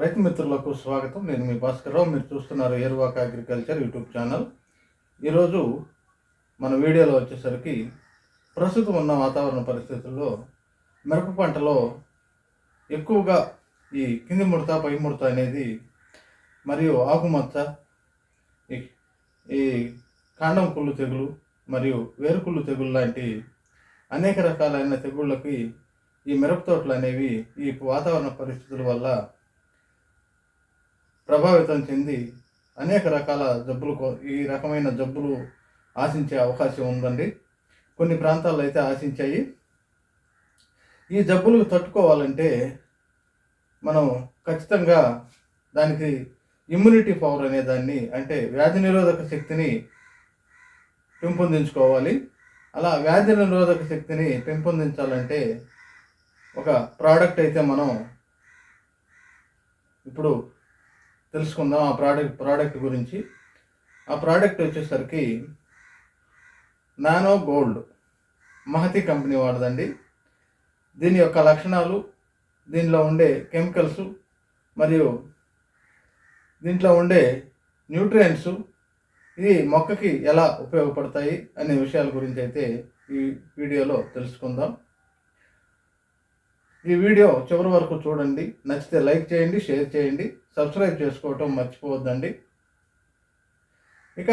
రైతు మిత్రులకు స్వాగతం. నేను మీ భాస్కర్రావు మీరు చూస్తున్నారు ఏరువాక అగ్రికల్చర్ యూట్యూబ్ ఛానల్. ఈరోజు మన వీడియోలో వచ్చేసరికి ప్రస్తుతం ఉన్న వాతావరణ పరిస్థితుల్లో మిరప పంటలో ఎక్కువగా ఈ కింది ముడత పై ముడత అనేది మరియు ఆకుమచ్చ ఈ- ఈ కాండం కుళ్ళు తెగులు మరియు వేరుకుళ్ళు తెగులు లాంటి అనేక రకాలైన తెగుళ్ళకి ఈ మిరప తోటలు అనేవి ఈ వాతావరణ పరిస్థితుల వల్ల ప్రభావితం చెంది అనేక రకాల జబ్బులు ఈ రకమైన జబ్బులు ఆశించే అవకాశం ఉందండి. కొన్ని ప్రాంతాల్లో అయితే ఆశించాయి. ఈ జబ్బులు తట్టుకోవాలంటే మనం ఖచ్చితంగా దానికి ఇమ్యూనిటీ పవర్ అనే దాన్ని అంటే వ్యాధి నిరోధక శక్తిని పెంపొందించుకోవాలి. అలా వ్యాధి నిరోధక శక్తిని పెంపొందించాలంటే ఒక ప్రోడక్ట్ అయితే మనం ఇప్పుడు తెలుసుకుందాం ఆ ప్రోడక్ట్ ప్రోడక్ట్ గురించి. ఆ ప్రోడక్ట్ వచ్చేసరికి నానో గోల్డ్ మహతి కంపెనీ వాడదండి దీని యొక్క లక్షణాలు దీనిలో ఉండే కెమికల్స్ మరియు దీంట్లో ఉండే న్యూట్రియంట్స్ ఇది మొక్కకి ఎలా ఉపయోగపడతాయి అనే విషయాల గురించి అయితే ఈ వీడియోలో తెలుసుకుందాం. ఈ వీడియో చివరి వరకు చూడండి. నచ్చితే లైక్ చేయండి షేర్ చేయండి. సబ్స్క్రైబ్ చేసుకోవటం మర్చిపోవద్దండి. ఇక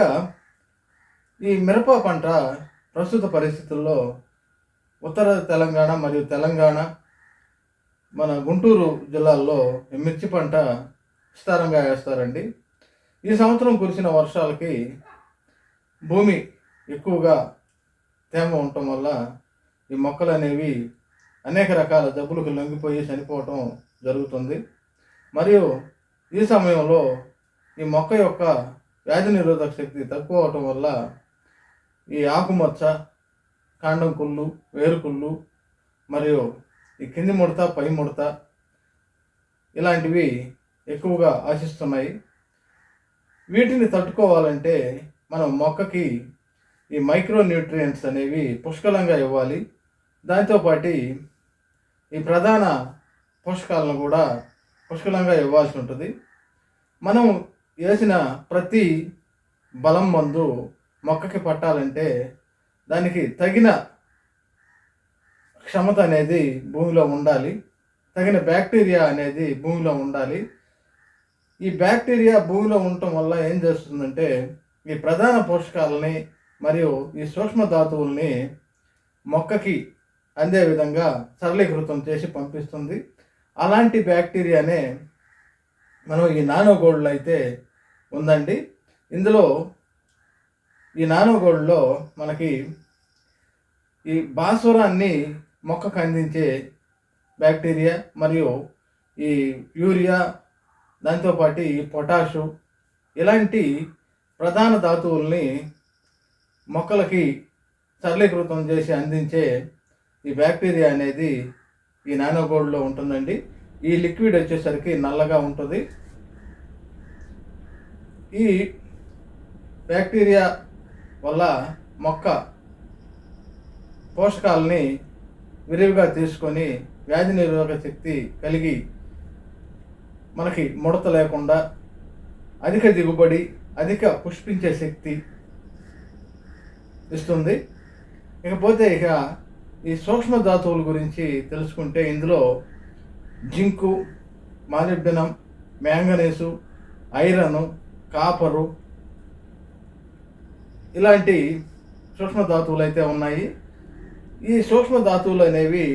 ఈ మిరప పంట ప్రస్తుత పరిస్థితుల్లో ఉత్తర తెలంగాణ మరియు తెలంగాణ మన గుంటూరు జిల్లాల్లో మిర్చి పంట విస్తారంగా వేస్తారండి. ఈ సంవత్సరం కురిసిన వర్షాలకి భూమి ఎక్కువగా తేమ ఉండటం వల్ల ఈ మొక్కలు అనేవి అనేక రకాల జబ్బులకు లొంగిపోయి చనిపోవటం జరుగుతుంది. మరియు ఈ సమయంలో ఈ మొక్క యొక్క వ్యాధి నిరోధక శక్తి తక్కువ అవటం వల్ల ఈ ఆకుమచ్చ కాండం కుళ్ళు వేరుకుళ్ళు మరియు ఈ కింది ముడత పై ముడత ఇలాంటివి ఎక్కువగా ఆశిస్తున్నాయి. వీటిని తట్టుకోవాలంటే మనం మొక్కకి ఈ మైక్రో న్యూట్రియంట్స్ అనేవి పుష్కలంగా ఇవ్వాలి. దాంతోపాటు ఈ ప్రధాన పోషకాలను కూడా పుష్కలంగా ఇవ్వాల్సి ఉంటుంది. మనం వేసిన ప్రతి బలం మందు మొక్కకి పట్టాలంటే దానికి తగిన క్షమత అనేది భూమిలో ఉండాలి. తగిన బ్యాక్టీరియా అనేది భూమిలో ఉండాలి. ఈ బ్యాక్టీరియా భూమిలో ఉండటం వల్ల ఏం చేస్తుందంటే ఈ ప్రధాన పోషకాలని మరియు ఈ సూక్ష్మ ధాతువుల్ని మొక్కకి అందే విధంగా సరళీకృతం చేసి పంపిస్తుంది. అలాంటి బ్యాక్టీరియానే మనం ఈ నానో గోల్డ్లో అయితే ఉందండి. ఇందులో ఈ నానో గోల్డ్లో మనకి ఈ భాస్వరాన్ని మొక్కకు అందించే బ్యాక్టీరియా మరియు ఈ యూరియా దాంతోపాటు ఈ పొటాషు ఇలాంటి ప్రధాన ధాతువుల్ని మొక్కలకి సరళీకృతం చేసి అందించే ఈ బ్యాక్టీరియా అనేది ఈ నానో గోల్డ్లో ఉంటుందండి. ఈ లిక్విడ్ వచ్చేసరికి నల్లగా ఉంటుంది. ఈ బ్యాక్టీరియా వల్ల మొక్క పోషకాలని విరివిగా తీసుకొని వ్యాధి నిరోధక శక్తి కలిగి మనకి ముడత లేకుండా అధిక దిగుబడి అధిక పుష్పించే శక్తి ఇస్తుంది. ఇకపోతే ఇక ఈ సూక్ష్మ ధాతువుల గురించి తెలుసుకుంటే ఇందులో zinc molybdenum manganese iron copper ఇలాంటి సూక్ష్మ ధాతువులు అయితే ఉన్నాయి. ఈ సూక్ష్మ ధాతువులు అనేవి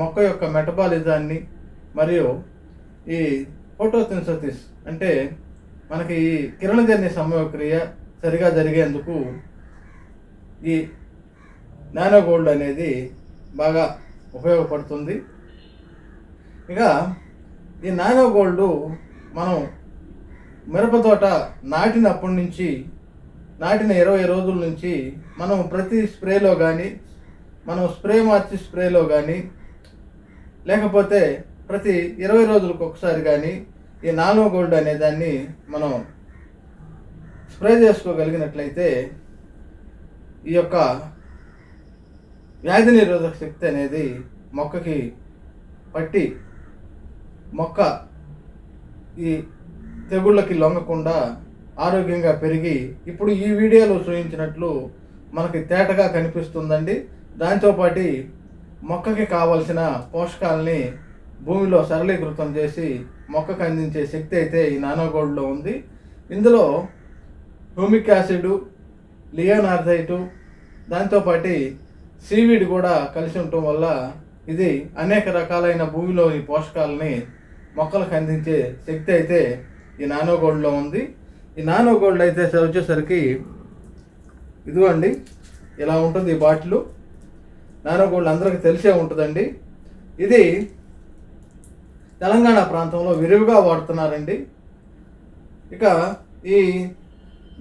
మొక్క యొక్క మెటబాలిజాన్ని మరియు ఈ ఫోటోసిన్థసిస్ అంటే మనకి ఈ కిరణజన్య సమయక్రియ సరిగా జరిగేందుకు ఈ నానో గోల్డ్ అనేది బాగా ఉపయోగపడుతుంది. ఇక ఈ నానో గోల్డ్ మనం మిరప తోట నాటినప్పటి నుంచి నాటిన ఇరవై రోజుల నుంచి మనం ప్రతి స్ప్రేలో కానీ మనం స్ప్రే మార్చి స్ప్రేలో కానీ లేకపోతే ప్రతి ఇరవై రోజులకు ఒకసారి కానీ ఈ నానో గోల్డ్ అనే దాన్ని మనం స్ప్రే చేసుకోగలిగినట్లయితే ఈ యొక్క వ్యాధి నిరోధక శక్తి అనేది మొక్కకి పట్టి మొక్క ఈ తెగుళ్ళకి లొంగకుండా ఆరోగ్యంగా పెరిగి ఇప్పుడు ఈ వీడియోలో చూపించినట్లు మనకి తేటగా కనిపిస్తుందండి. దాంతోపాటు మొక్కకి కావలసిన పోషకాలని భూమిలో సరళీకృతం చేసి మొక్కకు అందించే శక్తి అయితే ఈ నానోగోల్డ్లో ఉంది. ఇందులో హ్యూమిక్ యాసిడ్ లియోనార్థైటు దాంతోపాటు సీవీడ్ కూడా కలిసి ఉండటం వల్ల ఇది అనేక రకాలైన భూమిలోని పోషకాలని మొక్కలకు అందించే శక్తి అయితే ఈ నానో గోల్డ్లో ఉంది. ఈ నానో గోల్డ్ అయితే వచ్చేసరికి ఇదిగోండి ఇలా ఉంటుంది ఈ బాటిల్. నానో గోల్డ్ అందరికీ తెలిసే ఉంటుందండి. ఇది తెలంగాణ ప్రాంతంలో విరివిగా వాడుతున్నారండి. ఇక ఈ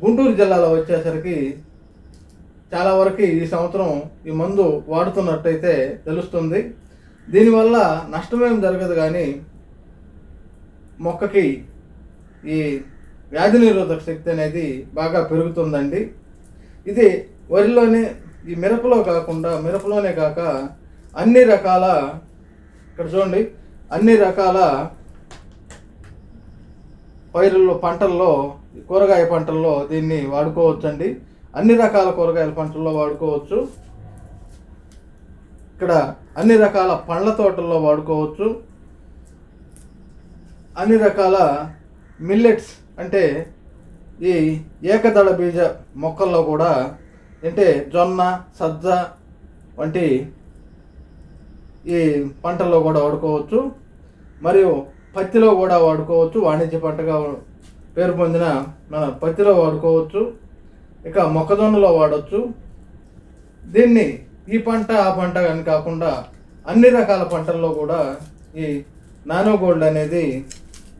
గుంటూరు జిల్లాలో వచ్చేసరికి చాలా వరకు ఈ సంవత్సరం ఈ మందు వాడుతున్నట్టయితే తెలుస్తుంది. దీనివల్ల నష్టమేం జరగదు కానీ మొక్కకి ఈ వ్యాధి నిరోధక శక్తి అనేది బాగా పెరుగుతుందండి. ఇది వరిలోనే ఈ మిరపలో కాకుండా మిరపలోనే కాక అన్ని రకాల ఇక్కడ చూడండి అన్ని రకాల పైరుల్లో పంటల్లో కూరగాయ పంటల్లో దీన్ని వాడుకోవచ్చండి. అన్ని రకాల కూరగాయల పంటల్లో వాడుకోవచ్చు. ఇక్కడ అన్ని రకాల పండ్ల తోటల్లో వాడుకోవచ్చు. అన్ని రకాల మిల్లెట్స్ అంటే ఈ ఏకదళ బీజ మొక్కల్లో కూడా అంటే జొన్న సజ్జ వంటి ఈ పంటల్లో కూడా వాడుకోవచ్చు. మరియు పత్తిలో కూడా వాడుకోవచ్చు. వాణిజ్య పంటగా పేరు పొందిన మన పత్తిలో వాడుకోవచ్చు. ఇక మొక్కజొన్నలో వాడచ్చు. దీన్ని ఈ పంట ఆ పంట అని కాకుండా అన్ని రకాల పంటల్లో కూడా ఈ నానో గోల్డ్ అనేది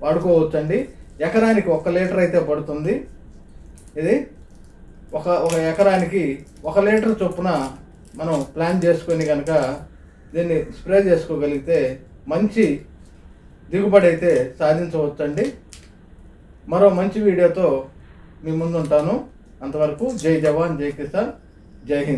వాడుకోవచ్చండి. ఎకరానికి ఒక లీటర్ అయితే పడుతుంది. ఇది ఒక ఒక ఎకరానికి ఒక లీటర్ చొప్పున మనం ప్లాన్ చేసుకొని కనుక దీన్ని స్ప్రే చేసుకోగలిగితే మంచి దిగుబడి అయితే సాధించవచ్చండి. మరో మంచి వీడియోతో మీ ముందుంటాను. అంతవరకు జై జవాన్ జై కిసాన్ జై హింద్